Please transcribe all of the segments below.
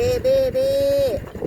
เบ้เบ้เบ้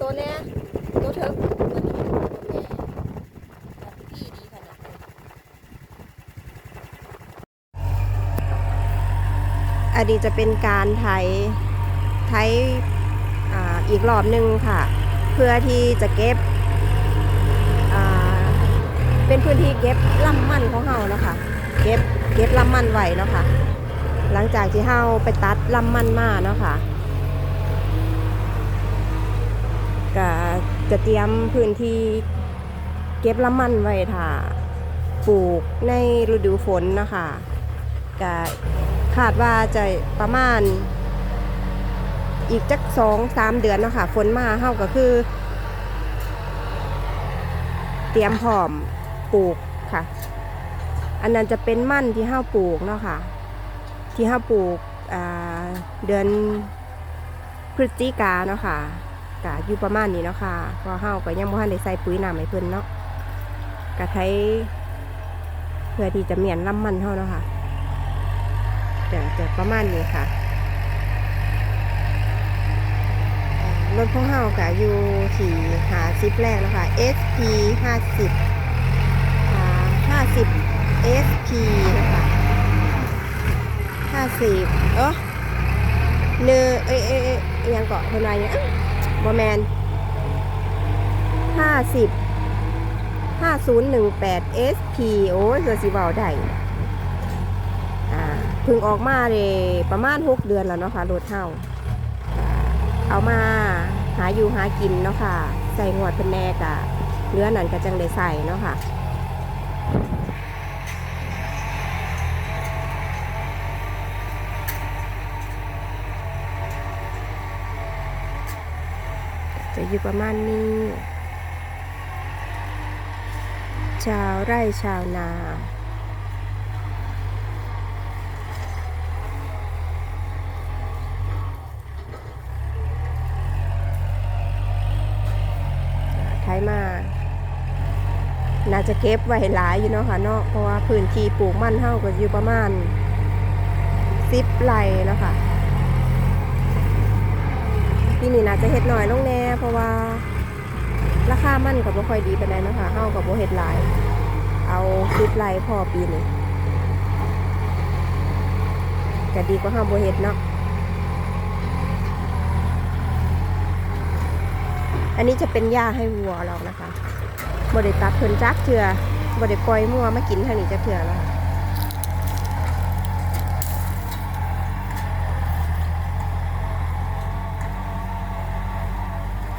ตัวเนี้ยตัวเธอพี่ดีขนาดอดีจะเป็นการไถไถอ่าอีกรอบหนึ่งค่ะ เพื่อที่จะเก็บเป็นพื้นที่เก็บลำมันของเฮาเนาะค่ะเก็บเก็บลำมันไว้เนาะค่ะหลังจากที่เฮาไปตัดลำมันมาเนาะค่ะ ก็จะเตรียมพื้นที่เก็บลำมันไว้ถ้าปลูกในฤดูฝนนะคะก็คาดว่าจะประมาณ อีกจักสองสามเดือนนะคะฝนมาเฮาก็คือ เตรียมพร้อมปลูกค่ะ อันนั้นจะเป็นมั่นที่เฮาปลูกเนาะค่ะ ที่เฮาปลูกเดือนพฤศจิกาเนาะค่ะ ก็อยู่ประมาณนี้เนาะค่ะพราะเฮาก็ยังบ่ทันได้ใส่ปุ๋ยน้ำให้เพิ่นเนาะก็ใช้เพื่อที่จะเมียนลำมันเฮาเนาะค่ะจะจะประมาณนี้ค่ะเอ่อรถของเฮาค่ะอยู่ที่หาซิปแรกนะคะ SP 50อ่า50 SP นะคะ50เออเนอเอ้ยเอ้ยเอ้ยยังเกาะเท่าไหร่เนี่ย บอแมน50 5018 SP โอ้ยเสือสีเบาได้อ่าพึ่งออกมาเลยประมาณ6เดือนแล้วเนาะค่ะรถเท่า เอามาหาอยู่หากินเนาะค่ะ ใส่งวเป็นแน่กะเนื้อนั่นก็จังได้ใส่เนาะค่ะ จะอยู่ประมาณนี้ ชาวไร่ชาวนาไถมาน่าจะเก็บไว้หลายอยู่เนาะค่ะเนาะเพราะว่าพื้นที่ปลูกมันเท่าก็อยู่ประมาณสิบไร่แล้วค่ะ ปีนี้น่าจะเฮ็ดหน่อยลงแน่ เพราะว่าราคามันก็บ่ค่อยดีปานใดเนาะค่ะเฮาก็บ่เฮ็ดหลาย เอาสิบไร่พอปีนี้ก็ดีกว่าเฮาบ่เฮ็ดเนาะอันนี้จะเป็นหญ้าให้วัวเรานะคะบไดตัดเพิ่นจักเถื่อบไดปล่อยมัวมากินทางนี้จักเถื่อแล้ว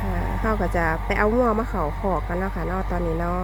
ค่ะ เขาก็จะไปเอามัวมาเขาขอกกันเนาะค่ะเนาะตอนนี้เนาะ